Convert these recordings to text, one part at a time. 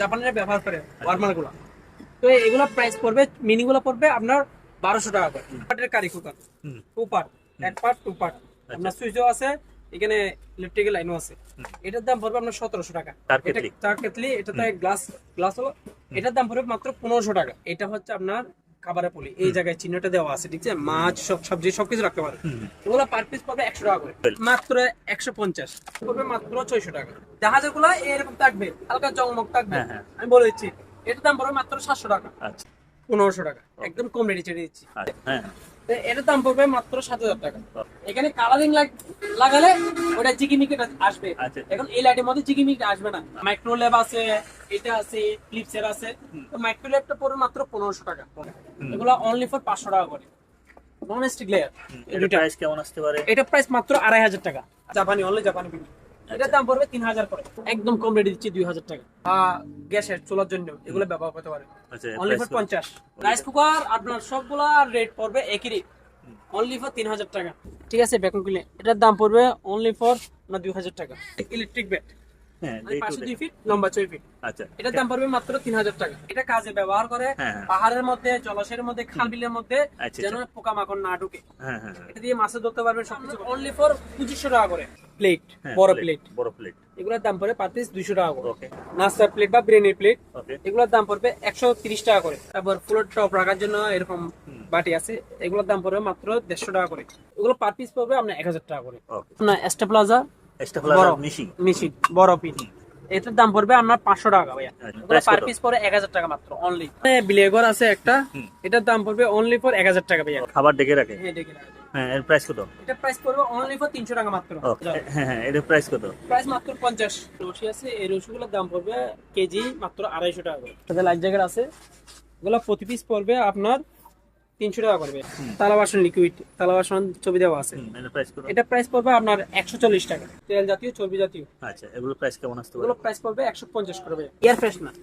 জাপানিরা ব্যবহার করে ওয়ারমারগুলো তো এগুলো প্রাইস পড়বে মিনিগুলো পড়বে আপনার বারোশো টাকা করে। পার্টের কারি কুকার টু পার্ট এক পার্ট টু পার্ট আপনার সুইচও আছে এখানে ইলেকট্রিক্যাল লাইনও আছে। এটার দাম পড়বে আপনার সতেরোশো টাকা। চার এটা কেতলি এটাতে গ্লাস গ্লাস হলো। এটার দাম পড়বে মাত্র পনেরোশো টাকা। এটা হচ্ছে আপনার খাবারের পলি এই জায়গায় চিহ্নটা দেওয়া আছে ঠিক আছে? মাছ সব সবজি সবকিছু রাখতে পারে। ওগুলো পার পিস পাবে একশো টাকা করে। মাত্র একশো পঞ্চাশ। পড়বে মাত্র ছয়শো টাকা জাহাজেরগুলো এরকম থাকবে হালকা জংমক থাকবে। হ্যাঁ, হ্যাঁ। আমি বলে দিচ্ছি এটার দাম পড়বে মাত্র সাতশো টাকা। আচ্ছা। পনেরোশো টাকা। একদম কম রেটে ছেড়ে দিচ্ছি। আচ্ছা, হ্যাঁ। তো এটার দাম পড়বে মাত্র সাত হাজার টাকা। এখানে কালারিং লাগালে ওটা জিকিমিকি আসবে। আচ্ছা। এখন এই লাইটের মধ্যে জিকিমিকি আসবে না। মাইক্রোলেভ আছে এটা আছে ক্লিপসের আছে। তো মাইক্রোলেভটা পড়বে মাত্র পনেরোশো টাকা। এগুলো অনলি ফর পাঁচশো টাকা করে। নন স্টিক লেয়ার এটা প্রাইস কেমন আসতে পারে? এটা প্রাইস মাত্র আড়াই হাজার টাকা। জাপানি অনলি জাপানি এটার দাম পড়বে তিন হাজার করে। একদম কম রেটে দিচ্ছি দুই হাজার টাকা। আহ, গ্যাসের চুলার জন্য এগুলো ব্যবহার করতে পারে আচ্ছা অনলি ফর পঞ্চাশ। রাইস কুকার আপনার সবগুলা রেট পড়বে একই রেট অনলি ফর তিন হাজার টাকা। ঠিক আছে ভ্যাকুম ক্লিনার এটার দাম পড়বে অনলি ফর না দুই হাজার টাকা। ইলেকট্রিক ব্যাট হ্যাঁ মানে। দুই ফিট লম্বা ছয় ফিট আচ্ছা এটার দাম পড়বে মাত্র তিন হাজার টাকা। এটা কাজে ব্যবহার করে হ্যাঁ, হ্যাঁ। পাহাড়ের মধ্যে জলাশয়ের মধ্যে খাল বিলের মধ্যে আচ্ছা, যেন পোকামাকড় না ঢুকে। এটা দিয়ে মাছে ধরতে পারবেন সবকিছু অনলি ফর পঁচিশশো টাকা করে। প্লেট বড় প্লেট বড় প্লেট এগুলোর দাম পড়বে পার পিস দুইশো টাকা করে। ওকে নাস্তার প্লেট বা বিরিয়ানির প্লেট এগুলোর দাম পড়বে একশো তিরিশ টাকা করে। তারপর ফুলের টপ রাখার জন্য এরকম বাটি আছে। এগুলোর দাম পড়বে মাত্র দেড়শো টাকা করে। এগুলো পার পিস পড়বে আপনার এক হাজার টাকা করে। না এস্টা প্লাজা মিশিং বড় পিস এটার দাম পড়বে আপনার পাঁচশো টাকা ভাইয়া। আচ্ছা, এগুলো price পার পিস পড়ে এক হাজার টাকা মাত্র অনলি বিলেগর আছে একটা এটার দাম পড়বে অনলি ফর এক হাজার টাকা ভাইয়া। খাবার ডেকে রাখে? হ্যাঁ। হ্যাঁ এর প্রাইস কত? এটা প্রাইস পড়বে অনলি ফর তিনশো টাকা মাত্র। হ্যাঁ হ্যাঁ এর প্রাইস কত? প্রাইস মাত্র পঞ্চাশ। আছে এই দাম পড়বে কেজি মাত্র আড়াইশো টাকা করে। সাথে লাইট জ্যাকেট আছে। এগুলো প্রতি পিস পড়বে আপনার তিনশো টাকা করবে তালা বাসন লিকুইড তালা বাসন ছবি দেওয়া আছে। প্রাইস এটা প্রাইস পড়বে আপনার একশো চল্লিশ টাকা। তেল জাতীয় চর্বি জাতীয়। আচ্ছা এগুলো প্রাইস কেমন আসতে এগুলো প্রাইস পড়বে একশো পঞ্চাশ করবে। এয়ার ফ্রেশনার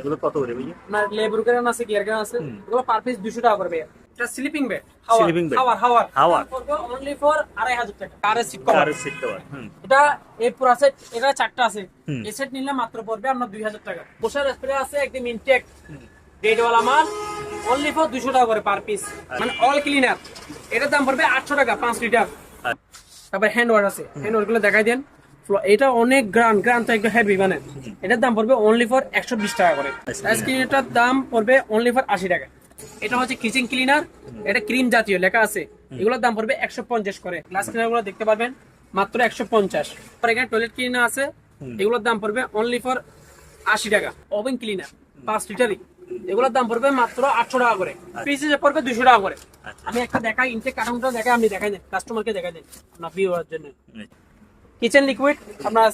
এগুলো কত করে বুঝলি আপনার লেবুর গ্রান আছে গিয়ার গ্রান আছে। এগুলো পার পিস দুশো টাকা করবে এটা স্লিপিং বেড bed। হাওয়ার হাওয়ার। হাওয়ার। অনলি ফর আড়াই হাজার টাকা। কারের সিট কভার কারের সিট কভার হুম। এটা এই পুরো সেট এটা চারটা আছে। এই সেট নিলে মাত্র পড়বে আপনার দুই হাজার টাকা। বসার স্প্রে আছে একদম ইনটেক মাল অনলি ফর দুশো টাকা করে পার পিস মানে অল ক্লিনার এটার দাম পড়বে আটশো টাকা পাঁচ লিটার তারপর হ্যান্ড ওয়াশ আছে। হ্যান্ড ওয়াশগুলো দেখাই দেন। এটা অনেক গ্রান গ্রান তো একটু হেভি মানে। এটার দাম পড়বে অনলি ফর একশো বিশ টাকা করে। আচ্ছা। রাইস ক্লিনারটার দাম পড়বে অনলি ফর আশি টাকা। এটা হচ্ছে কিচেন ক্লিনার এটা ক্রিম জাতীয় লেখা আছে। এগুলোর দাম পড়বে একশো পঞ্চাশ করে। গ্লাস ক্লিনারগুলো দেখতে পারবেন মাত্র একশো পঞ্চাশ। এখানে টয়লেট ক্লিনার আছে এগুলোর দাম পড়বে অনলি ফর আশি টাকা। ওভেন ক্লিনার পাঁচ লিটারই এগুলোর দাম পড়বে মাত্র আটশো টাকা করে। পিস পড়বে দুশো টাকা করে। আচ্ছা। আমি একটা দেখাই ইনটেক কার্টুনটা দেখাই আপনি দেখাই দেন কাস্টমারকে দেখাই দেন আপনার ভিউয়ার জন্য। কিচেন লিকুইড আপনার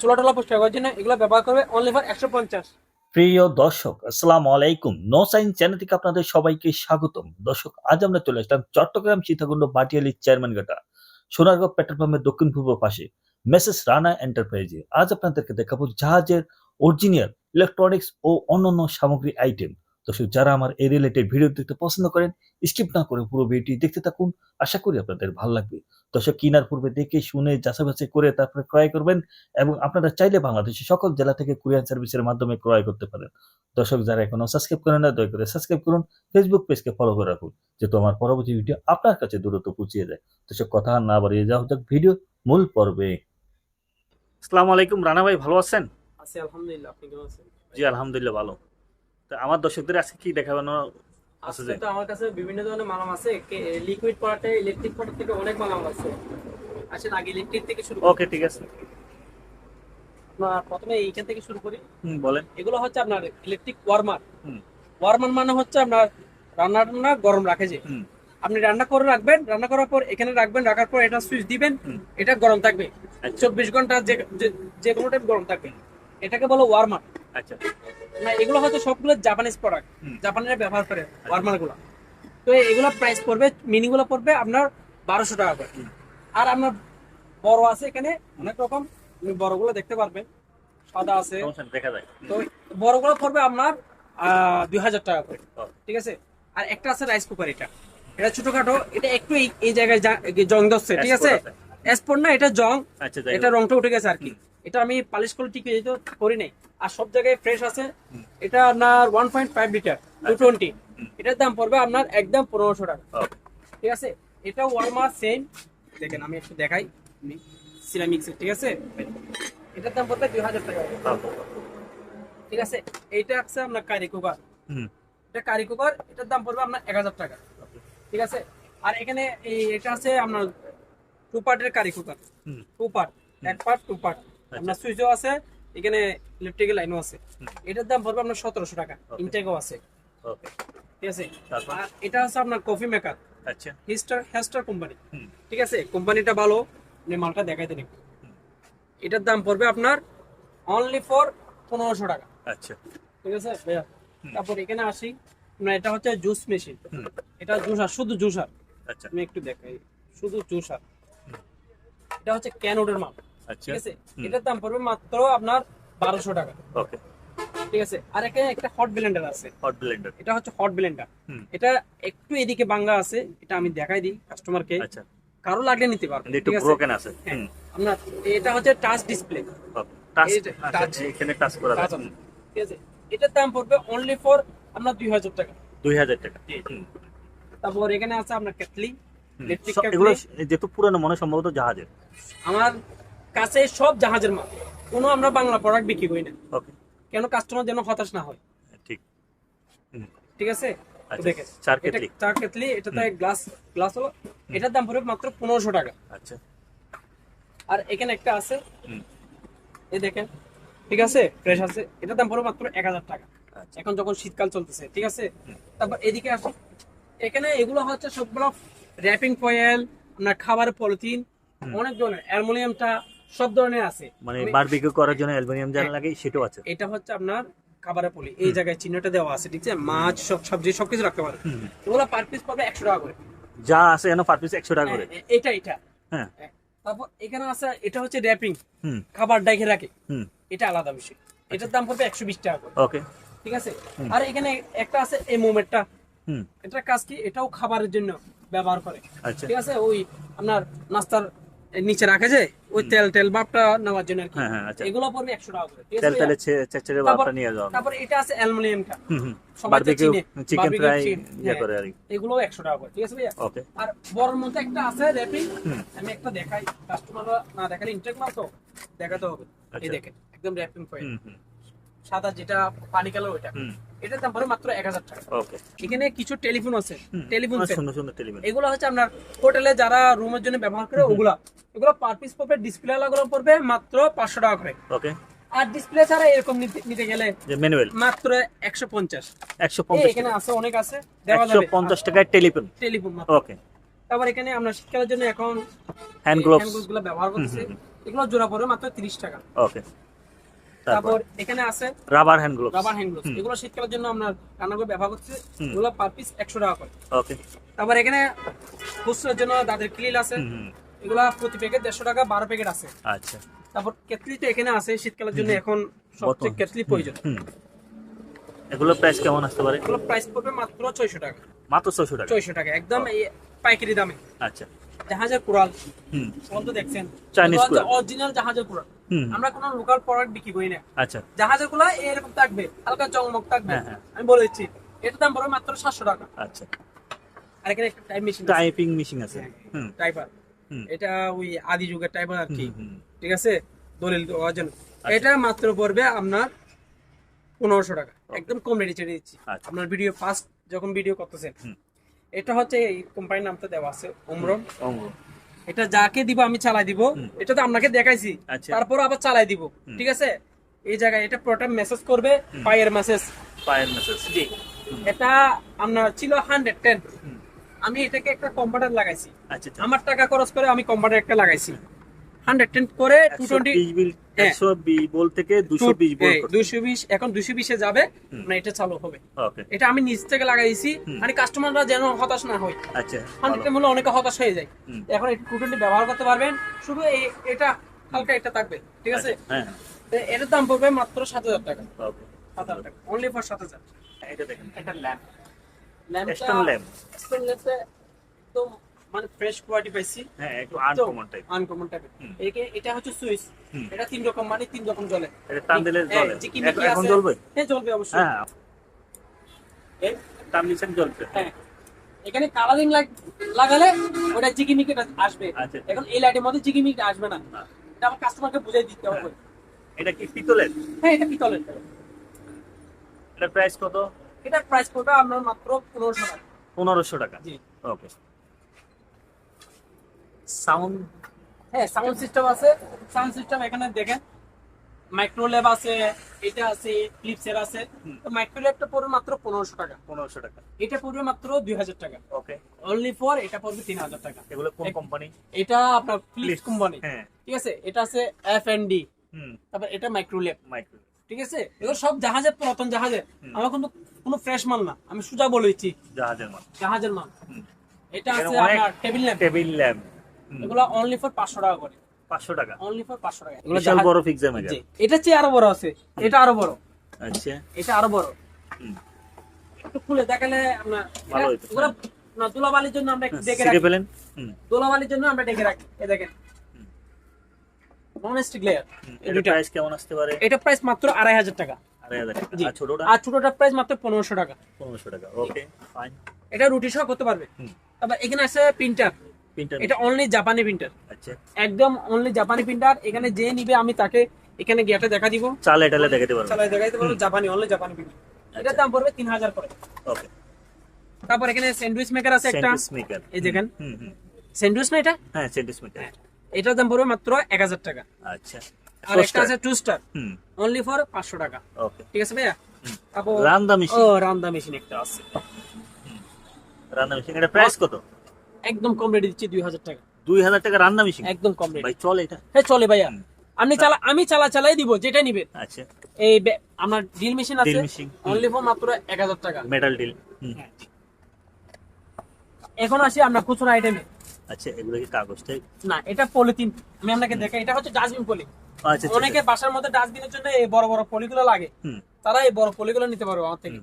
চুলা টলা পরিষ্কার করার জন্য এগুলো ব্যবহার করবে অনলি ফর একশো পঞ্চাশ। প্রিয় দর্শক, আসসালামু আলাইকুম। নো সাইন চ্যানেল থেকে আপনাদের সবাইকে স্বাগতম। দর্শক, আজ আমরা চলে আসলাম চট্টগ্রাম সীতাকুণ্ড বাটিয়ালি চেয়ারম্যানঘাটা সোনারগাঁও পেট্রোল পাম্পের দক্ষিণ পূর্ব পাশে মেসেস রানা এন্টারপ্রাইজে আজ আপনাদেরকে দেখাবো জাহাজের অরিজিনিয়াল ইলেকট্রনিক্স ও অন্যান্য সামগ্রী আইটেম দর্শক যারা আমার এই রিলেটেড ভিডিও দেখতে পছন্দ করেন স্কিপ না করে পুরো ভিডিওটি দেখতে থাকুন। আশা করি আপনাদের ভালো লাগবে। দর্শক কেনার পূর্বে দেখে শুনে যাচাই করে তারপরে ক্রয় করবেন এবং আপনারা চাইলে বাংলাদেশের সকল জেলা থেকে কুরিয়ার সার্ভিসের মাধ্যমে ক্রয় করতে পারেন। দর্শক যারা এখনও সাবস্ক্রাইব করেন না দয়া করে সাবস্ক্রাইব করুন। ফেসবুক পেজকে ফলো করে রাখুন যেহেতু আমার পরবর্তী ভিডিও আপনার কাছে দ্রুত পৌঁছিয়ে যায় দর্শক কথা না বাড়িয়ে যাওয়া যাক ভিডিও মূল পর্বে। আসসালামু আলাইকুম। রানা ভাই ভালো আছেন? আছে আলহামদুলিল্লাহ। আপনি কেমন আছেন? জি আলহামদুলিল্লাহ ভালো। তো আমার দর্শকদের আজকে কি দেখাবানো আছে যে? তো আমার কাছে বিভিন্ন ধরনের মালাম আছে। লিকুইড প্রোডাক্টে ইলেকট্রিক প্রোডাক্ট থেকে অনেক মালাম আছে। আসেন আগে ইলেকট্রিক থেকে শুরু করি। ওকে ঠিক আছে। প্রথমে এইখান থেকে শুরু করি। হুম বলেন। এগুলো হচ্ছে আপনার ইলেকট্রিক ওয়ার্মার হুম। ওয়ার্মার মানে হচ্ছে আপনার রান্না টান্না গরম রাখে যে। আপনি রান্না করে রাখবেন রান্না করার পর এখানে রাখবেন রাখার পর এটা সুইচ দিবেন এটা গরম থাকবে। আচ্ছা। চব্বিশ ঘণ্টা যে- যে কোনো টাইম গরম থাকবে। এটাকে বলো ওয়ার্মার আচ্ছা। না এগুলো হয়তো সবগুলো জাপানিজ প্রোডাক্ট। জাপানিরা ব্যবহার করে ওয়ার্মারগুলো। তো এগুলো প্রাইস পড়বে মিনি গুলো পড়বে আপনার বারোশো টাকা করে। আর আপনার বড় আছে এখানে অনেক রকম আপনি বড়গুলো দেখতে পারবেন। সাদা আছে। দেখা যায়। তো বড়গুলো পড়বে আপনার দুই হাজার টাকা করে। ঠিক আছে? আর একটা আছে রাইস কুকার এটা। এটা ছোটখাটো এটা একটু এই- এই জায়গায় জং ধরছে ঠিক আছে? এসপোর্ট না এটা জং। আচ্ছা এটা রংটা উঠে গেছে আর কি। এটা আমি পালিশ করে ঠিক যেহেতু করি নাই। আর সব জায়গায় ফ্রেশ আছে। এটা আপনার one point five litre two twenty এটার দাম পড়বে আপনার একদম পনেরোশো টাকা। ঠিক আছে? এটা ওয়ালমার সেম দেখেন আমি একটু দেখাই। সিরামিক্স ঠিক আছে? এটার দাম পড়বে দুই হাজার টাকা। ঠিক আছে? এইটা আছে আপনার কারি কুকার হুম। এটা কারি কুকার এটার দাম পড়বে আপনার এক হাজার টাকা। ঠিক আছে? আর এখানে এই এটা আছে আপনার টু পার্টের কারি কুকার টু পার্ট এক পার্ট টু পার্ট আপনার সুইচও আছে এখানে ইলেকট্রিক্যাল লাইনও আছে। এটার দাম পড়বে আপনার সতেরোশো টাকা ইনটেকও আছে। ঠিক আছে? আর এটা আছে আপনার কফি মেকার আচ্ছা। হিস্টার হ্যাস্টার কোম্পানি ঠিক আছে? কোম্পানিটা ভালো আপনি মালটা দেখাইতে নিন এটার দাম পড়বে আপনার অনলি ফর পনেরোশো টাকা। আচ্ছা। ঠিক আছে ভাইয়া? তারপর এখানে আসি। এটা হচ্ছে জুস মেশিন এটা জুসার শুধু জুসার আচ্ছা। আমি একটু দেখাই। শুধু জুসার এটা হচ্ছে ক্যানোডের মাল আচ্ছা ঠিক আছে? এটার দাম পড়বে মাত্র আপনার বারোশো টাকা। ওকে। ঠিক আছে? আর এখানে একটা হট ব্লেন্ডার আছে। হট ব্লেন্ডার এটা হচ্ছে হট ব্লেন্ডার এটা একটু এদিকে বাংলা আছে এটা আমি দেখাই দিই কাস্টমারকে আচ্ছা। কারও লাগলে নিতে পারবে একটু ব্রোকেন আছে? হ্যাঁ। আপনার এটা হচ্ছে টাচ ডিসপ্লে টাচ touch। আচ্ছা এখানে টাচ করা টাচ ঠিক আছে? এটার দাম পড়বে অনলি ফর আপনার দুই হাজার টাকা। দুই হাজার টাকা। তারপর এখানে আছে আপনার কেটলি এগুলো যেহেতু পুরানো মনে সম্ভবত জাহাজের। আমার কাছে সব জাহাজের মাল। কোনো আমরা বাংলা প্রোডাক্ট বিক্রি করি না। কেন কাস্টমার যেন হতাশ না হয়? ঠিক। ঠিক আছে? আচ্ছা, দেখেন চার কেটলি। চার কেটলি এটাতে গ্লাস গ্লাস হলো। এটার দাম পড়বে মাত্র পনেরোশো টাকা। আচ্ছা। আর এখানে একটা আছে। হুম। এই দেখেন ঠিক আছে? ফ্রেশ আছে। এটার দাম পড়বে মাত্র এক হাজার টাকা। আচ্ছা। এখন যখন শীতকাল চলতেছে ঠিক আছে? তারপর এদিকে আসি। এখানে এগুলো হচ্ছে সবগুলো র্যাপিং ফয়েল আপনার খাবার পলিথিন অনেক ধরনের। অ্যালুমিনিয়ামটা সব ধরনের আছে। মানে বারবিকিউ করার জন্য অ্যালুমিনিয়াম জানা লাগে সেটাও আছে। এটা হচ্ছে আপনার খাবারের পলি। এই জায়গায় চিহ্নটা দেওয়া আছে ঠিক আছে? মাছ সব সবজি সবকিছু রাখতে পারে। এগুলো পার পিস পাবে একশো টাকা করে। যা আছে এনে পার পিস একশো টাকা করে। হ্যাঁ, এটা এটা। হ্যাঁ। হ্যাঁ। তারপর এখানে আছে এটা হচ্ছে র্যাপিং হুম। খাবার ডাইকে রাখে। হুম। এটা আলাদা বিষয়। এটার দাম পড়বে একশো বিশ টাকা করে। ওকে। ঠিক আছে? আর এখানে একটা আছে এই মোমেন্টটা। হুম। এটার কাজ কি? এটাও খাবারের জন্য ব্যবহার করে। আচ্ছা। ঠিক আছে? ওই আপনার নাস্তার নিচে রাখা যায় ওই তেল তেল ভাবটা নেওয়ার জন্য হ্যাঁ হ্যাঁ আচ্ছা। এগুলো পড়বে একশো টাকা করে। তেল তেলে চেচেরে নিয়ে তারপর এটা আছে অ্যালুমিনিয়ামটা। হুম বারবিকিউ চিকেন ফ্রাই ইয়ে। করে আর এগুলো একশো টাকা করে ঠিক আছে ভাইয়া? ওকে আর বড়র মধ্যে একটা আছে র্যাপিং। আমি একটা দেখাই। কাস্টমাররা না দেখালে ইন্টারেক্ট মাল তো দেখাতে হবে। এই আচ্ছা। দেখেন একদম র্যাপিং হুম। সাদা যেটা পানি কালার ওইটা। এটার দাম পড়ে মাত্র এক হাজার টাকা। এখানে কিছু টেলিফোন আছে। টেলিফোন এগুলো হচ্ছে আপনার হোটেলে যারা রুমের জন্য ব্যবহার করে ওগুলা। এগুলো পার পিস পড়বে ডিসপ্লে লাগানো পড়বে মাত্র পাঁচশো টাকা করে। ওকে আর ডিসপ্লে ছাড়া এরকম নিতে গেলে ম্যানুয়াল মাত্র একশো পঞ্চাশ। একশো পঞ্চাশ এখানে আছে অনেক আছে দেওয়া যাবে। পঞ্চাশ টাকায় টেলিফোন। টেলিফোন ওকে তারপর এখানে আমরা শীতকালের জন্য এখন হ্যান্ড গ্লোভস হ্যান্ডগুলো ব্যবহার করতেছি। এগুলো জোড়া পড়বে মাত্র তিরিশ টাকা। ওকে তারপর এখানে আছে rubber hand gloves rubber hand gloves এগুলো শীতকালের জন্য আমরা রান্নাগুলো ব্যবহার করছি। এগুলো পার পিস একশো টাকা করে। ওকে তারপর এখানে খুচরার জন্য দাঁতের ক্লিল আছে। এগুলা প্রতি প্যাকেট দেড়শো টাকা বারো প্যাকেট আছে। আচ্ছা। তারপর কেটলি তো এখানে আছে শীতকালের জন্য এখন সবচেয়ে কেটলি প্রয়োজন। এগুলো প্রাইস কেমন আসতে পারে? এগুলো প্রাইস পড়বে মাত্র ছয়শো টাকা। মাত্র ছশো টাকা। ছয়শো টাকা একদম পাইকারি দামে। আচ্ছা। জাহাজের হুম। বন্ধ দেখছেন। কুড়াল। অরিজিনাল জাহাজের কুড়াল। আমরা কোনো লোকাল প্রোডাক্ট বিক্রি করি না। আচ্ছা। জাহাজের এরকম থাকবে হালকা চমক থাকবে। হ্যাঁ, হ্যাঁ। আমি বলে দিচ্ছি এটার দাম পড়বে মাত্র সাতশো টাকা। আচ্ছা। আর এখানে একটা টাইম মেশিন টাইপিং মেশিন আছে। হুম। টাইপার এটা ওই আদি যুগের টাইপার আর কি। ঠিক আছে? দলিল দেওয়ার জন্য এটা মাত্র পড়বে আপনার পনেরোশো টাকা। একদম কম রেটে ছেড়ে দিচ্ছি। আচ্ছা। আপনার ভিডিও ফার্স্ট যখন ভিডিও করতেছেন। এটা হচ্ছে এই কোম্পানির নামটা দেওয়া আছে ওমরন অঙ্গ এটা যাকে দিব আমি চালাই দিব এটা তো আপনাকে দেখাইছি। আচ্ছা। তারপর আবার চালাই দিব ঠিক আছে? এই জায়গায় এটা পুরোটা মেসেজ করবে পায়ের মেসেজ পায়ের মেসেজ জি। এটা আপনার ছিল হান্ড্রেড টেন আমি এটাকে একটা কম্পিউটার লাগাইছি। আচ্ছা আচ্ছা। আমার টাকা খরচ করে আমি কম্পিউটার একটা লাগাইছি। হান্ড্রেড টেন করে টু টোয়েন্টি বিশ বিল হ্যাঁ। একশো বিশ বল থেকে দুশো বিশ বল দুশো বিশ এখন দুশো বিশে যাবে মানে এটা চালু হবে। এটা আমি নিচ থেকে লাগাইছি মানে কাস্টমাররা যেন হতাশ না হয়। আচ্ছা হান্ড্রেড মূল্য অনেকে হতাশ হয়ে যায়। এখন এটা টু টোয়েন্টি ব্যবহার করতে পারবেন শুধু এটা হালকা এটা থাকবে ঠিক আছে? হ্যাঁ। এটার দাম পড়বে মাত্র সাত হাজার টাকা। সাত হাজার টাকা। অনলি ফর সাত হাজার। এটা দেখেন। একটা ল্যাম্প। ল্যাম্পে। একদম মানে ফ্রেশ কোয়ালিটি পাইছি। হ্যাঁ একটু আনকমন টাইপ আনকমন টাইপের হুম। একে এটা হচ্ছে সুইচ এটা তিন রকম মানে তিন রকম জ্বলে। এটা টান দিলে হ্যাঁ, জ্বলে। এখন- জ্বলবে? হ্যাঁ জ্বলবে অবশ্যই। হ্যাঁ। এই, টান জ্বলছে। হ্যাঁ। এখানে কালারিং লাগালে ওটা আসবে। আচ্ছা। এখন এই লাইটের মধ্যে জিকিমিকি আসবে না হ্যাঁ। এটা আমার কাস্টমারকে বুঝাই দিতে হবে। এটা কি পিতলের? হ্যাঁ এটা পিতলের। এটা প্রাইস কত? এটার প্রাইস পড়বে আপনার মাত্র পনেরোশো টাকা। পনেরোশো টাকা। জি। ওকে সাউন্ড হ্যাঁ সাউন্ড সিস্টেম আছে। সাউন্ড সিস্টেম এখানে দেখেন। মাইক্রোলেভ আছে এটা আছে ক্লিপসের আছে। তো মাইক্রোলেভটা পড়বে মাত্র পনেরোশো টাকা। পনেরোশো টাকা। এটা পড়বে মাত্র দুই হাজার টাকা। ওকে অনলি ফর এটা পড়বে তিন হাজার টাকা। এগুলো কোন কোম্পানি এটা আপনার কোম্পানি হ্যাঁ। ঠিক আছে? এটা আছে এফ এন ডি হুম। তারপর এটা মাইক্রোলেভ মাইক্রো ঠিক আছে? এগুলো সব জাহাজের পুরাতন জাহাজের। হুম। আমার কিন্তু কোনো ফ্রেশ মাল না। আমি সুজা বলেছি জাহাজের মাল। জাহাজের মাল। এটা আছে আপনার টেবিল ল্যাম্প। Table lamp. এগুলো অনলি ফর পাঁচশো টাকা করে। পাঁচশো টাকা। অনলি ফর পাঁচশো টাকা। এগুলো বিশাল বড় ফিক্সার এটা চেয়ে আরও বড় আছে। এটা আরও বড়। আচ্ছা। এটা আরও বড়। একটু খুলে দেখালে আমরা ভালো হইতো। না দুলাবালির জন্য আমরা একটু ডেকে রাখি। হুম। দুলাবালির জন্য আমরা ডেকে রাখি। এ দেখেন। হুম। নন স্টিক লেয়ার দুইটা। প্রাইস কেমন আসতে পারে? এটা প্রাইস মাত্র আড়াই হাজার টাকা। আর ছোটটা? আর প্রাইস মাত্র পনেরোশো টাকা। পনেরোশো টাকা। ওকে ফাইন এটা রুটি সহ করতে পারবে। তারপর এখানে আছে প্রিন্টার প্রিন্টার এটা অনলি জাপানি প্রিন্টার আচ্ছা। একদম অনলি জাপানি প্রিন্টার এখানে যে নিবে আমি তাকে এখানে গিয়েটা দেখা দিব। চাল এটালে দেখাতে পারবেন চালাই দেখাইতে পারব জাপানি অনলি জাপানি প্রিন্টার এটার দাম পড়বে তিন হাজার করে। ওকে। তারপর এখানে স্যান্ডউইচ মেকার আছে একটা। সেন্টিস মেকার এই দেখেন। হুম হুম স্যান্ডউইচ না এটা? হ্যাঁ সেন্টিস মেকার এটার দাম পড়বে মাত্র এক হাজার টাকা। আচ্ছা। আর একটা আছে টু স্টার হুম। অনলি ফর পাঁচশো টাকা। ওকে। ঠিক আছে ভাইয়া? তারপর রান্দা ও মেশিন রান্দা মেশিন একটা আছে। রান্না মেশিন এটা প্রাইস কত? একদম কম রেটে দিচ্ছি দুই হাজার টাকা। দুই হাজার টাকা রান্না মেশিন একদম কম রেট ভাই চল এটা। হ্যাঁ চলে ভাইয়া। আপনি চালা আমি চালা চালাই দিব যেটা নিবেন। আচ্ছা। এই আপনার ড্রিল মেশিন আছে অনলি ফর মাত্র এক হাজার টাকা। মেটাল ডিল হুম। এখন আসি আমরা খুচরা আইটেমে আচ্ছা এগুলো কি কাগজটাই না এটা পলিথিন। আমি আপনাকে দেখাই এটা হচ্ছে ডাস্টবিন পলি। আচ্ছা আচ্ছা, অনেকে বাসার মধ্যে ডাস্টবিনের জন্য এই বড় বড় পলিগুলো লাগে। হুম। তারা এই বড় পলিগুলো নিতে পারবে আমার থেকে।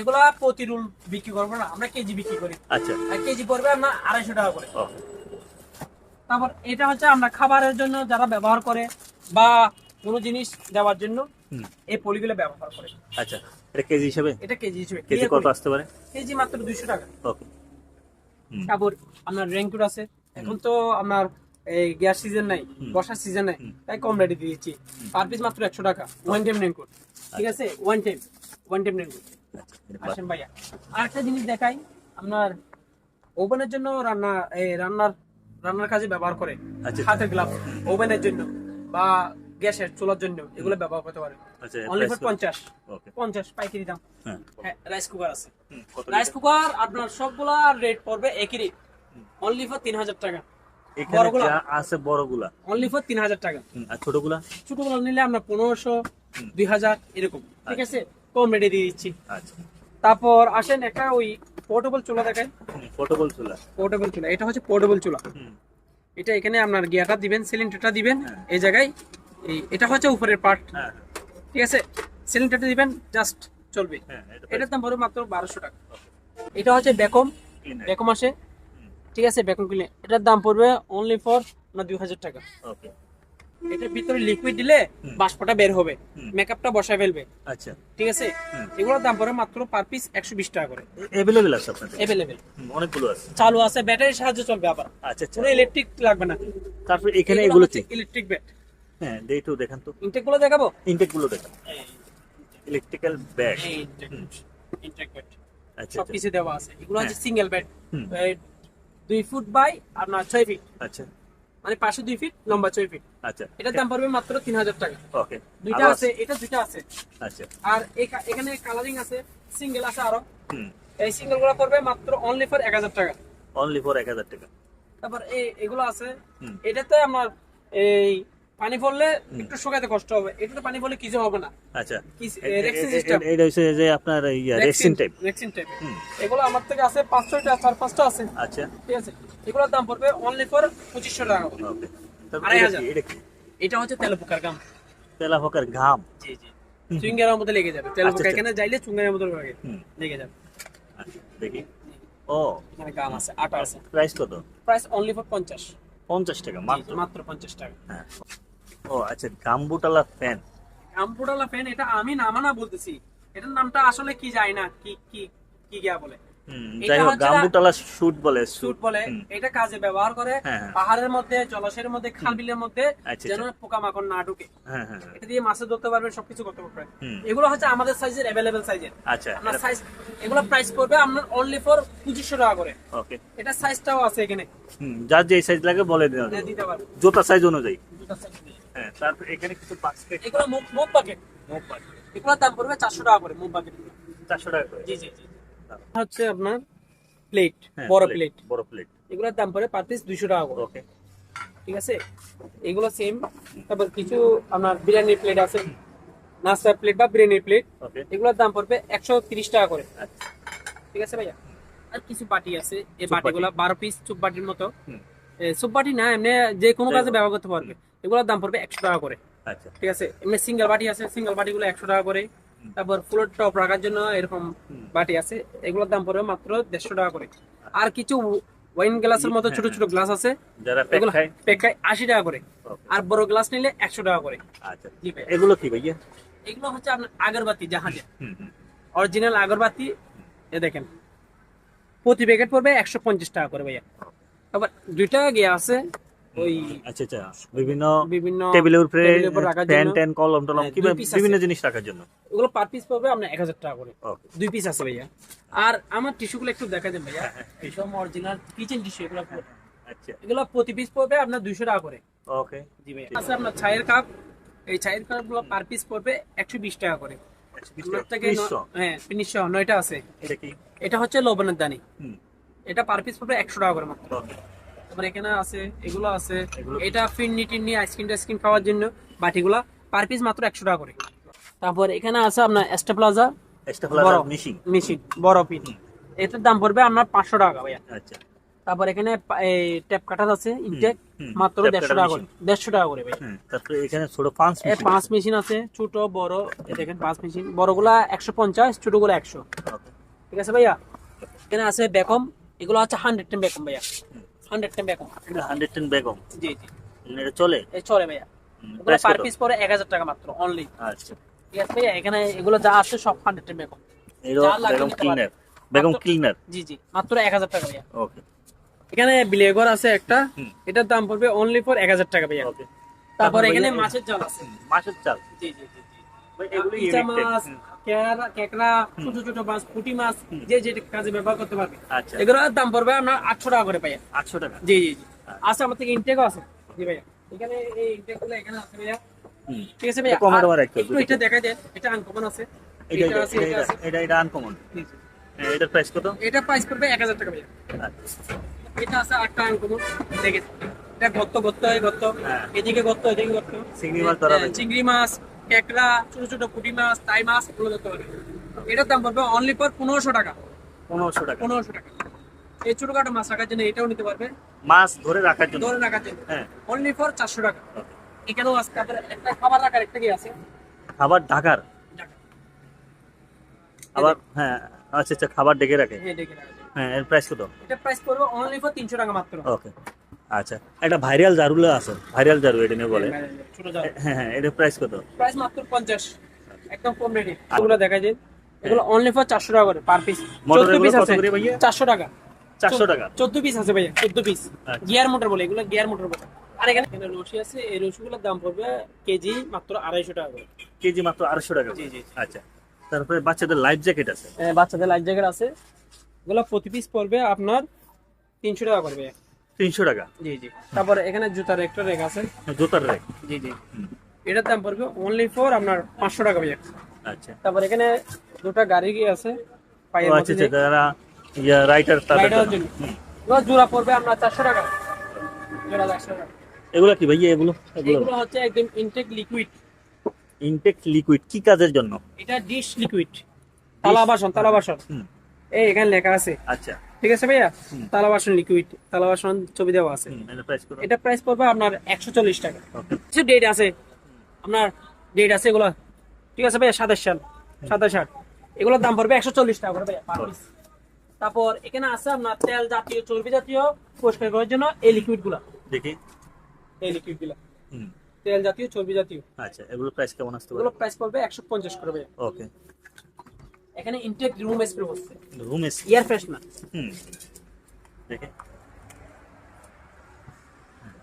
এগুলা প্রতি রুল বিক্রি করব না আমরা কেজি বিক্রি করি। আচ্ছা। কেজি পড়বে আপনার আড়াইশো টাকা করে। তারপর এটা হচ্ছে আমরা খাবারের জন্য যারা ব্যবহার করে বা কোনো জিনিস দেওয়ার জন্য এই পলিগুলো ব্যবহার করে। আচ্ছা এটা কেজি হিসেবে? এটা কেজি হিসেবে। কেজি কত আসতে পারে? কেজি মাত্র দুইশো টাকা। ওকে। তারপর আপনার রেনকোট আছে। এখন তো আপনার এই গ্যাস সিজন নাই বর্ষার সিজন নাই তাই কম রেটে দিয়েছি। পার পিস মাত্র একশো টাকা ওয়ান টাইম রেনকোট ঠিক আছে? One time one time raincoat আচ্ছা আসেন ভাইয়া। আরেকটা জিনিস দেখাই আপনার ওভেনের জন্য রান্না এই রান্নার রান্নার কাজে ব্যবহার করে আচ্ছা হাতের গ্লাভ ওভেনের জন্য বা গ্যাসের চুলার জন্য এগুলো ব্যবহার করতে পারে আচ্ছা অনলি ফর পঞ্চাশ। পঞ্চাশ পাইকারি দাম। হ্যাঁ। হ্যাঁ রাইস কুকার আছে। রাইস কুকার আপনার সবগুলা রেট পড়বে একই রেট অনলি ফর তিন হাজার টাকা। এখানে বড়গুলা? যা আছে বড়গুলা। অনলি ফর তিন হাজার টাকা আর ছোটগুলা? ছোটগুলো নিলে আপনার পনেরোশো দুই হাজার এরকম। ঠিক আছে? কম রেটে দিয়ে দিচ্ছি। আচ্ছা। তারপর আসেন একটা ওই পোর্টেবল চুলা দেখায় ফটোবল চুলা। পোর্টেবল চুলা। এটা হচ্ছে পোর্টেবল চুলা। এটা এখানে আপনার গিয়াটা দিবেন সিলিন্ডারটা দিবেন হ্যাঁ। এই জায়গায়। এই এটা হচ্ছে উপরের পার্ট হ্যাঁ। ঠিক আছে? সিলিন্ডারটা দিবেন জাস্ট চলবে। হ্যাঁ এটার দাম পড়বে মাত্র বারোশো টাকা। এটা হচ্ছে বেকম। বেকম আসে। ঠিক আছে বেকম কিনে। এটার দাম পড়বে অনলি ফর না দুই হাজার টাকা। ওকে এটার ভিতরে লিকুইড দিলে বাষ্পটা বের হবে। মেকআপটা বসায় ফেলবে। আচ্ছা। ঠিক আছে। এগুলোর দাম পড়বে মাত্র পার পিস একশো বিশ টাকা করে। অ্যাভেলেবেল আছে আপনাদের অ্যাভেলেবেল অনেকগুলো আছে। চালু আছে ব্যাটারির সাহায্যে চলবে আবার। আচ্ছা আচ্ছা। কোনো ইলেকট্রিক লাগবে না। তারপর এখানে এগুলো ইলেকট্রিক ব্যাট হ্যাঁ দে একটু দেখান তো। ইনটেকগুলো দেখাবো? ইনটেকগুলো দেখান ইলেকট্রিক্যাল এই ইনটেক ব্যাট আচ্ছা সব আচ্ছা। কিছু দেওয়া আছে। এগুলো হচ্ছে হ্যাঁ। সিঙ্গেল হুম। দুই ফুট বাই আপনার ছয় ফিট। আচ্ছা। মানে পাশে দুই ফিট লম্বা ছয় ফিট। আচ্ছা। এটার দাম পড়বে মাত্র তিন হাজার টাকা। ওকে দুইটা আছে এটা দুইটা আছে। আচ্ছা। আর এখা- এখানে কালারিং আছে সিঙ্গেল আছে আরও। এই সিঙ্গেলগুলো পড়বে মাত্র অনলি ফর এক হাজার টাকা। অনলি ফর এক হাজার টাকা। তারপর এই এগুলো আছে। এটাতে আমার এই পানি পড়লে একটু শুকাইতে কষ্ট হবে। এটাতে পানি পড়লে কিছু হবে না। আচ্ছা। রেক্সিন সিস্টেম এটা হচ্ছে যে আপনার ইয়া রেক্সিন টাইপ রেক্সিন টাইপ এগুলো আমার থেকে আছে চার পাঁচটা আছে। আচ্ছা। ঠিক আছে? এগুলোর দাম পড়বে অনলি ফর টাকা ওকে। আড়াই হাজার। এটা হচ্ছে তেলপোকার গাম। ঘাম। জি জি। মধ্যে লেগে যাবে। তেলপোকা আচ্ছা। এখানে যাইলে মধ্যে লেগে যাবে। আচ্ছা দেখি। ও। এখানে গাম আছে আটা আছে। প্রাইস কত? প্রাইস অনলি ফর পঞ্চাশ। পঞ্চাশ টাকা মাত্র। মাত্র পঞ্চাশ টাকা। হ্যাঁ। ও আচ্ছা গাম্বুটালা ফ্যান। আমপুরালা ফ্যান এটা আমি নামা না বলতেছি। এটার নামটা আসলে কি যায় না কি কি কি গিয়া বলে? এটা যাই হোক গাম্বুটালা শুট বলে স্যুট। বলে এটা কাজে ব্যবহার করে হ্যাঁ, হ্যাঁ। পাহাড়ের মধ্যে জলাশয়ের মধ্যে মধ্যে আচ্ছা, যেন আচ্ছা। পোকামাকড় না ঢুকে। হ্যাঁ। এটা দিয়ে মাছে ধরতে পারবেন সবকিছু করতে পারবেন এগুলো হচ্ছে আমাদের সাইজের অ্যাভেলেবেল সাইজের আচ্ছা আপনার সাইজ এগুলো প্রাইস পড়বে আপনার অনলি ফর পঁচিশশো টাকা করে। ওকে এটা সাইজটাও আছে এখানে। যার যে সাইজ লাগে বলে দিতে পারবেন জুতা সাইজ অনুযায়ী। হ্যাঁ তারপর এখানে কিছু বাস্কেট এগুলো মুভ মুভ বাকেট এগুলোর দাম পড়বে চারশো টাকা করে বাকেট চারশো টাকা করে। জি জি জি। হচ্ছে আপনার প্লেট হ্যাঁ, বড় প্লেট বড় প্লেট এগুলোর দাম পড়ে পার পিস দুইশো টাকা করে। ওকে ঠিক আছে? এগুলো সেম তারপর কিছু আপনার বিরিয়ানির প্লেট আছে। নাস্তা প্লেট বা বিরিয়ানির প্লেট এগুলোর দাম পড়বে একশো তিরিশ টাকা করে। আচ্ছা। ঠিক আছে ভাইয়া? আর কিছু বাটি আছে। এই। বাটিগুলো বারো পিস চুপ বাটির মতো। হুম। চুপ বাটি না এমনি যে কোনো কাজে ব্যবহার করতে পারবে। এগুলোর দাম পড়বে একশো টাকা করে। আচ্ছা। ঠিক আছে? এমনি সিঙ্গেল বাটি আছে সিঙ্গেল বাটিগুলো একশো টাকা করে। তারপর ফুলের টপ রাখার জন্য এরকম বাটি আছে এগুলোর দাম পড়বে মাত্র দেড়শো টাকা করে। আর কিছু ওয়াইন গ্লাসের মতো ছোট ছোট গ্লাস আছে যারা প্যাক খায়? আশি টাকা করে। আর বড় গ্লাস নিলে একশো টাকা করে। আচ্ছা। এগুলো কি ভাইয়া? এগুলো হচ্ছে আপনার আগরবাতি জাহাজে। অরিজিনাল আগরবাতি এ দেখেন। প্রতি প্যাকেট পড়বে একশো পঞ্চাশ টাকা করে ভাইয়া। আবার দুইটা গিয়ে আছে ওই আচ্ছা আচ্ছা বিভিন্ন বিভিন্ন টেবিলের উপরে কলম টলম হ্যাঁ, আছে। বিভিন্ন জিনিস রাখার জন্য? ওগুলো পার পিস পড়বে আপনার এক হাজার টাকা করে। দুই পিস আছে ভাইয়া। আর আমার টিস্যুগুলো একটু দেখা দেন ভাইয়া। হ্যাঁ, এইসব অরিজিনাল কিচেন টিস্যু এগুলো আচ্ছা। এগুলো প্রতি পিস পড়বে আপনার দুইশো টাকা করে। ওকে জি আছে আপনার চায়ের কাপ এই চায়ের কাপগুলো পার পিস পড়বে একশো বিশ টাকা করে। হ্যাঁ নয়টা আছে। এটা কি? এটা হচ্ছে লবণের দানি। এটা পার পিস পড়বে একশো টাকা করে মাত্র। তারপর এখানে আছে এগুলো আছে। এটা ফিন্নি টিন্নি আইসক্রিম টাইসক্রিম খাওয়ার জন্য বাটিগুলা পার পিস মাত্র একশো টাকা করে। তারপর এখানে আছে আপনার এস্টা প্লাজা বড় মিশিং পিন এটার দাম পড়বে আপনার পাঁচশো টাকা ভাইয়া। আচ্ছা। তারপর এখানে ট্যাপ কাটার আছে ইনটেক মাত্র দেড়শো টাকা করে। দেড়শো টাকা করে ভাই তারপরে এখানে ছোট পাঁচ পাঁচ মেশিন আছে ছোট বড় দেখেন পাঁচ মেশিন বড়গুলা একশো পঞ্চাশ ছোটগুলো একশো। ঠিক আছে ভাইয়া? এখানে আছে বেকম এগুলো আছে হান্ড্রেড টেন বেকম ভাইয়া। হান্ড্রেড টেন বেকম হান্ড্রেড টেন বেগম? জি জি। এটা চলে? চলে ভাইয়া। এগুলো পার পিস পরে এক হাজার টাকা মাত্র অনলি আচ্ছা। ঠিক আছে ভাইয়া এখানে এগুলো যা আছে সব হান্ড্রেড টেন বেগম। ক্লিনার বেগম ক্লিনার জি জি মাত্র এক হাজার টাকা ভাইয়া। ওকে। এখানে বিলেগর আছে একটা এটার দাম পড়বে অনলি ফর এক হাজার টাকা ভাইয়া। তারপর এখানে মাছের জাল আছে। মাছের চাল? জি জি জি। জি ভাই, এগুলো ইচা unique মাছ type। হুম, কেরা কেকড়া ছোট ছোট মাছ পুঁটি মাছ যে যে কাজে ব্যবহার করতে পারবে। এগুলোর দাম পড়বে আপনার আটশো টাকা করে ভাইয়া। আটশো টাকা। জি জি জি। আছে আমার থেকে ইনটেকও আছে। জি ভাইয়া। এখানে এই ইনটেক এখানে আছে ভাইয়া। ঠিক আছে ভাইয়া। এটা কমে একটু, একটু এটা দেখাই দেন এটা আনকমন আছে। এটা এটা আছে এটা এটা আছে। এটা এটা আনকমন জি, জি। এটার প্রাইস কত? এটা প্রাইস পড়বে এক হাজার টাকা ভাইয়া। আচ্ছা। এটা আছে আটটা আনকমন দেখেন। এটা গত্ত গত্ত হয় গত্ত হ্যাঁ। এদিকে গত্ত এদিকে গত্ত চিংড়ি মাছ ধরা চিংড়ি মাছ কেকড়া ছোট ছোট পুঁটি মাছ তাই মাছ এগুলো ধরতে পারবে এটার দাম পড়বে অনলি ফর পনেরোশো টাকা। পনেরোশো টাকা। পনেরোশো টাকা। এই ছোটখাটো মাছ রাখার জন্য এটাও নিতে পারবে। মাছ ধরে রাখার জন্য। ধরে রাখার জন্য। হ্যাঁ। অনলি ফর চারশো টাকা। এখানেও আছে তারপরে একটা খাবার রাখার একটা কি আছে? খাবার ঢাকার। আবার হ্যাঁ আচ্ছা আচ্ছা খাবার ডেকে রাখে। হ্যাঁ, দেখে রাখা। হ্যাঁ এর প্রাইস কত? এটা প্রাইস পড়বে অনলি ফর তিনশো টাকা মাত্র। ওকে আচ্ছা একটা ভাইরাল জারুলা আছে ভাইরাল জারু এটা নিয়ে বলে। হ্যাঁ হ্যাঁ, হ্যাঁ, হ্যাঁ এটা প্রাইস কত? প্রাইস মাত্র 50 একদম কম রেটে আচ্ছা। এগুলো দেখা যায় এগুলো অনলি ফর 400 টাকা করে পার পিস 14 পিস আছে। 400 টাকা। 400 টাকা। 14 পিস আছে ভাইয়া 14 পিস গিয়ার মোটর বলে এগুলো গিয়ার মোটর বলে। আর এখানে রশি আছে এই রশিগুলোর দাম পড়বে কেজি মাত্র 250 টাকা করে। কেজি মাত্র 250 টাকা জি জি আচ্ছা। তারপরে বাচ্চাদের লাইফ জ্যাকেট আছে? হ্যাঁ, বাচ্চাদের লাইফ জ্যাকেট আছে। এগুলো প্রতি পিস পড়বে আপনার 300 টাকা করে 300 টাকা। জি জি। তারপরে এখানে জুতার একটা রেক আছে। হ্যাঁ, জুতার রেক জি জি। এটার দাম পড়বে অনলি ফর আপনার 500 টাকা ভাইয়া আচ্ছা। তারপরে এখানে দুটো গাড়ি গিয়ে আছে? পায়ের আচ্ছা, মধ্যে আচ্ছা যারা ইয়া রাইটার তাদের জোড়া পড়বে আপনার 400 টাকা। জোড়া 400 টাকা। এগুলো কি ভাইয়া এগুলো? এগুলো? হচ্ছে একদম ইনটেক লিকুইড ইনটেক লিকুইড কি কাজের জন্য? এটা ডিশ লিকুইড তালা বাসন তালা বাসন। এই এখানে লেখা আছে। আচ্ছা। ঠিক আছে ভাইয়া? তালা বাসন লিকুইড তালা বাসন ছবি দেওয়া আছে। এটা প্রাইস পড়বে? আপনার একশো চল্লিশ টাকা। কিছু ডেট আছে? আপনার ডেট আছে এগুলো? ঠিক আছে ভাইয়া সাতাশ সাল সাতাশ সাল এগুলোর দাম পড়বে একশো চল্লিশ টাকা করে ভাইয়া তারপর এখানে আছে আপনার তেল জাতীয় চর্বি জাতীয় পরিষ্কার করার জন্য এই লিকুইডগুলা। দেখি। এই লিকুইডগুলা। তেল জাতীয় চর্বি জাতীয়। আচ্ছা এগুলো প্রাইস কেমন আসতে এগুলো পারে প্রাইস পড়বে একশো পঞ্চাশ করে ভাইয়া। ওকে এখানে ইনটেক রুম স্প্রে হচ্ছে রুম এসি এয়ার ফ্রেশনার হুম। দেখে।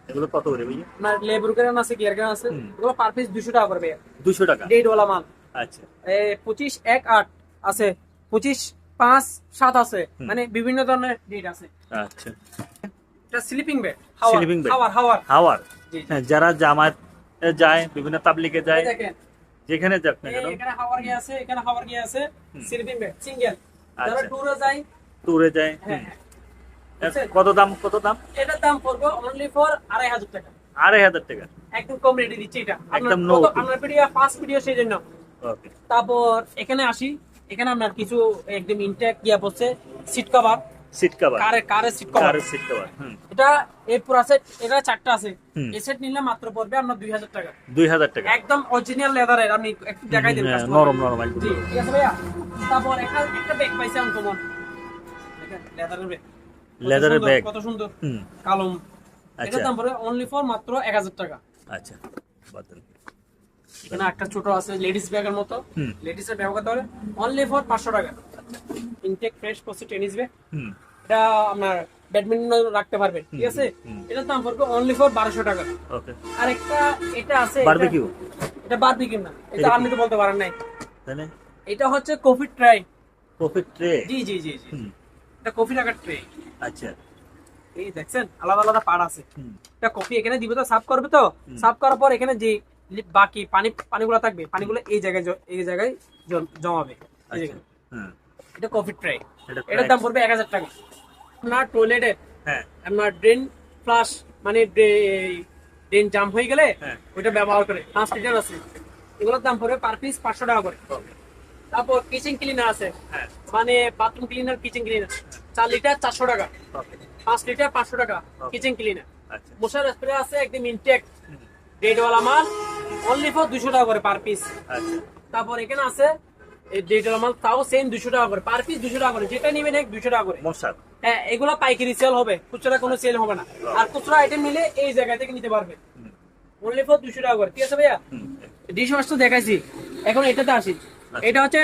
এগুলো কত করে ভাইয়া? আপনার লেবুর গ্রান আছে গিয়ার গ্রান আছে। এগুলো পার পিস দুশো টাকা করে ভাইয়া। দুশো টাকা? ডেট ওয়ালা মাল। আচ্ছা। পঁচিশ এক আট আছে। পঁচিশ পাঁচ সাত আছে। মানে বিভিন্ন ধরনের ডেট আছে। আচ্ছা। এটা স্লিপিং বেড। হাওয়ার। হাওয়ার হাওয়ার। জি। হ্যাঁ যারা জামাত যায় বিভিন্ন তাবলিকে যায় দেখেন যেখানে যাক না কেন? এখানে হাওয়ার গিয়ে আছে এখানে হাওয়ার গিয়ে আছে। স্লিপিং বেড সিঙ্গেল যারা। ট্যুরে যায় ট্যুরে যায় কত দাম কত দাম? এটার দাম পড়বে অনলি ফর আড়াই হাজার টাকা। আড়াই হাজার টাকা। একদম কম রেটে দিচ্ছি এটা। একদম আপনার ভিডিও ফার্স্ট ভিডিও সেই জন্য। তারপর এখানে আসি। এখানে আপনার কিছু একদম ইনটেক গিয়া পড়ছে সিট কভার সিট কভার কারের কারের সিট কভার কারের সিট কভার এটা এই পুরা সেট এটা চারটা আছে। এই সেট নিলে মাত্র পড়বে আপনার দুই হাজার টাকা। দুই হাজার টাকা। একদম অরিজিনাল লেদারের আপনি একটু দেখাই হ্যাঁ, নরম নরম একদম। জি ঠিক আছে ভাইয়া? তারপর একটা একটা ব্যাগ পাইছে আমি কমন লেদারের ব্যাগ লেদারের ব্যাগ কত সুন্দর। কালম আচ্ছা এটার দাম পড়বে অনলি ফর মাত্র এক হাজার টাকা। আচ্ছা। বাদ দেন। এখানে একটা ছোট আছে লেডিস ব্যাগের মতো। লেডিসের ব্যবহার করতে পারে অনলি ফর পাঁচশো টাকা। ইনটেক ফ্রেশ করছে টেনিস ব্যাগ হুম। এটা আপনার ব্যাডমিন্টন রাখতে পারবেন ঠিক আছে। এটার দাম পড়বে অনলি ফর বারোশো টাকা। ওকে আর একটা এটা আছে বারবিকিউ এটা বারবিকিউ না এটা আপনি তো বলতে পারেন নাই। তাই না এটা হচ্ছে কফি ট্রাই কফি ট্রে জি জি জি জি। এটা কফি রাখার ট্রে আচ্ছা। এই দেখছেন আলাদা আলাদা পাড় আছে। এটা কফি এখানে দিবে তো সাফ করবে তো? সাফ করার পর এখানে যে বাকি পানি পানিগুলো থাকবে পানিগুলো এই জায়গায় এই জায়গায় জমাবে। এই আচ্ছা। জায়গায়। এটা কফি ট্রে এটার দাম পড়বে এক হাজার টাকা। আপনার টয়লেটের হ্যাঁ। আপনার ড্রেন ফ্লাশ মানে ড্রেন জাম হয়ে গেলে হ্যাঁ। ওইটা ব্যবহার করে। পাঁচ লিটার আছে। এগুলোর দাম পড়বে পার পিস পাঁচশো টাকা করে। তারপর কিচেন ক্লিনার আছে। হ্যাঁ। মানে বাথরুম ক্লিনার কিচেন ক্লিনার চার লিটার চারশো টাকা। পাঁচ লিটার পাঁচশো টাকা কিচেন ক্লিনার আচ্ছা। মশার স্প্রে আছে একদম ইনটেক ডেটওয়ালা মাল অনলি ফর দুশো টাকা করে পার পিস আচ্ছা। তারপর এখানে আছে এই মাল তাও সেম দুশো টাকা করে। পার পিস দুশো টাকা করে যেটা নেবেন এক দুশো টাকা করে। মশার হ্যাঁ এগুলো পাইকারি সেল হবে খুচরা কোনো সেল হবে না। আর খুচরা আইটেম নিলে এই জায়গা থেকে নিতে পারবে। অনলি ফর দুশো টাকা করে ঠিক আছে ভাইয়া? ডিশ ওয়াশ তো দেখাইছি। এখন এটাতে আসি। এটা হচ্ছে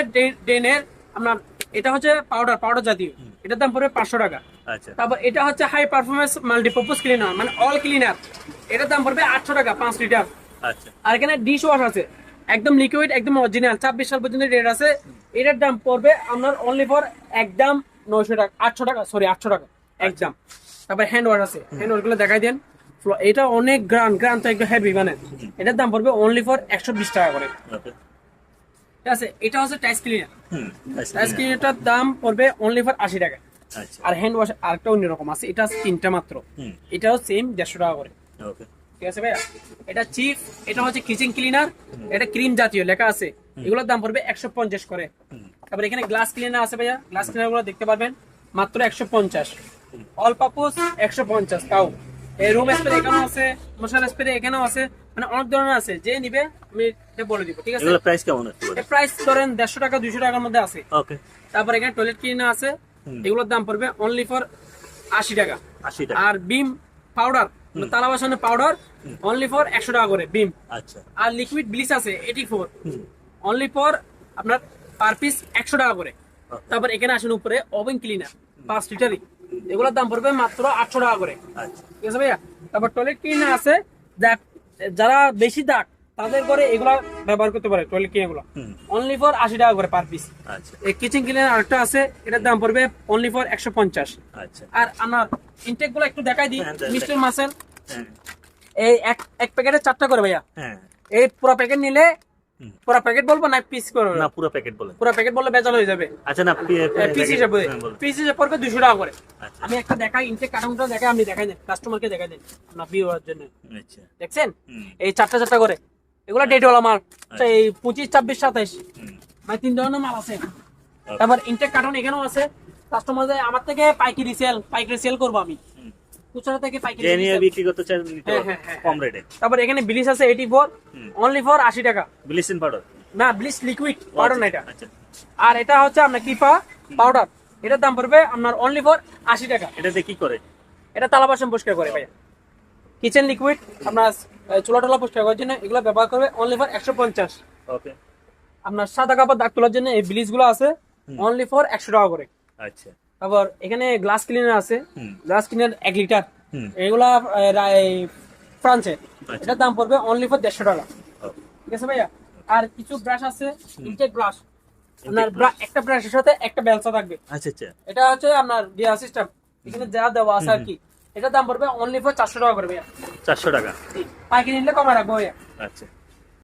ডেনের আপনার এটা হচ্ছে পাউডার পাউডার জাতীয়। এটার দাম পড়বে পাঁচশো টাকা। আচ্ছা। তারপর এটা হচ্ছে হাই পারফরমেন্স মাল্টিপারপাস ক্লিনার মানে অল ক্লিনার এটার দাম পড়বে আটশো টাকা পাঁচ লিটার। আচ্ছা। আর এখানে ডিশ ওয়াশ আছে। একদম লিকুইড একদম অরিজিনাল ছাব্বিশ সাল পর্যন্ত রেট আছে। এটার দাম পড়বে আপনার অনলি ফর একদম নয়শো টাকা আটশো টাকা সরি আটশো টাকা। একদম। তারপর হ্যান্ড ওয়াশ আছে। হ্যান্ড ওয়াশগুলো দেখাই দেন। এটা অনেক গ্রান গ্রান তো একটু হেভি মানে। এটার দাম পড়বে অনলি ফর একশো বিশ টাকা করে। ঠিক আছে? এটা হচ্ছে টাইস ক্লিনার আচ্ছা টাইস ক্লিনারটার দাম পড়বে অনলি ফর আশি টাকা। আচ্ছা। আর হ্যান্ড ওয়াশ আরেকটা অন্যরকম আছে। এটা তিনটা মাত্র। এটাও সেম দেড়শো টাকা করে। ওকে। ঠিক আছে ভাইয়া? এটা চিফ এটা হচ্ছে কিচেন ক্লিনার এটা ক্রিম জাতীয় লেখা আছে। এগুলোর দাম পড়বে একশো পঞ্চাশ করে। তারপর এখানে গ্লাস ক্লিনার আছে ভাইয়া। গ্লাস ক্লিনারগুলো দেখতে পারবেন মাত্র একশো পঞ্চাশ। অল পারপোজ একশো পঞ্চাশ তাও। এই রুম স্প্রে এখানেও আছে মশাল স্প্রে এখানেও আছে মানে অনেক ধরনের আছে। যে নিবে আমি এটা বলে দিব ঠিক আছে? প্রাইস কেমন প্রাইস ধরেন দেড়শো টাকা দুশো টাকার মধ্যে আছে। ওকে। তারপর এখানে টয়লেট ক্লিনার আছে। এগুলোর দাম পড়বে অনলি ফর আশি টাকা। আশি টাকা। আর বিম পাউডার তালা বাসানো পাউডার অনলি ফর একশো টাকা করে বিম আচ্ছা। আর লিকুইড ব্লিচ আছে এটি ফোর অনলি ফর আপনার পার পিস একশো টাকা করে। তারপর এখানে আসেন উপরে ওভেন ক্লিনার পাঁচ লিটারই এগুলোর দাম পড়বে মাত্র আটশো টাকা করে। আচ্ছা। ঠিক আছে ভাইয়া? তারপর টয়লেট ক্লিনার আছে যারা বেশি দাগ তাদের করে এগুলা ব্যবহার করতে পারে টয়লেট ক্লিনারগুলো হুম। অনলি ফর আশি টাকা করে পার পিস আচ্ছা। এই কিচেন ক্লিনার আরেকটা আছে এটার দাম পড়বে অনলি ফর একশো পঞ্চাশ। আচ্ছা। আর আমার ইনটেকগুলো একটু দেখাই দিই হ্যাঁ, মিস্টার মাসেল হ্যাঁ। এই এক এক প্যাকেটে চারটা করে ভাইয়া। হ্যাঁ। এই পুরো প্যাকেট নিলে পুরো প্যাকেট বলব না পিস করব না পুরো প্যাকেট বলেন পুরো প্যাকেট বললে বেজাল হয়ে যাবে। আচ্ছা না পিস হিসাবে হ্যাঁ, পিস হিসাবে পড়বে দুশো টাকা করে। আচ্ছা। আমি একটা দেখাই ইনটেক কার্টুনটা দেখাই আপনি দেখাই দেন কাস্টমারকে দেখাই দেন আপনার ভিউয়ার জন্য। আচ্ছা। দেখছেন? এই চারটা চারটা করে। এগুলো ডেটওয়ালা মাল। আচ্ছা, এই পঁচিশ ছাব্বিশ সাতাইশ। মানে তিন ধরনের মাল আছে। তারপর ইনটেক কার্টুন এখানেও আছে। কাস্টমারদের আমার থেকে পাইকারি সেল পাইকারি সেল করব আমি। হুম। খুচরা থেকে পাইকারি নিয়ে বিক্রি করতে চান নিতে হ্যাঁ, হ্যাঁ, হ্যাঁ, কম রেটে তারপর এখানে ব্লিচ আছে এইটি ফোর হুম। অনলি ফর আশি টাকা। ব্লিচিং পাউডার না ব্লিচ লিকুইড পাউডার না এটা। আচ্ছা। আর এটা হচ্ছে আপনার কিপা পাউডার এটার দাম পড়বে আপনার অনলি ফর আশি টাকা। এটা দিয়ে কি করে? এটা তালা বাসন পরিষ্কার করে ভাইয়া। কিচেন লিকুইড আপনার চুলা টলা পরিষ্কার করার জন্য এগুলো ব্যবহার করবে অনলি ফর একশো পঞ্চাশ। ওকে আপনার সাদা কাপড় দাগ তোলার জন্য এই ব্লিচগুলো আছে অনলি ফর একশো টাকা করে। আচ্ছা। তারপর এখানে গ্লাস ক্লিনার আছে। গ্লাস ক্লিনার এক লিটার। এগুলা ফ্রান্সে আচ্ছা। এটার দাম পড়বে অনলি ফর দেড়শো টাকা। ঠিক আছে ভাইয়া? আর কিছু ব্রাশ আছে ইনটেক ব্রাশ আপনার একটা ব্রাশের সাথে একটা বেলসা থাকবে। আচ্ছা আচ্ছা। এটা হচ্ছে আপনার দিয়া সিস্টেম এখানে যা দেওয়া আছে আর কি। এটার দাম পড়বে অনলি ফর চারশো টাকা করে ভাইয়া। চারশো টাকা। পাইকারি নিলে কমে রাখব ভাইয়া। আচ্ছা।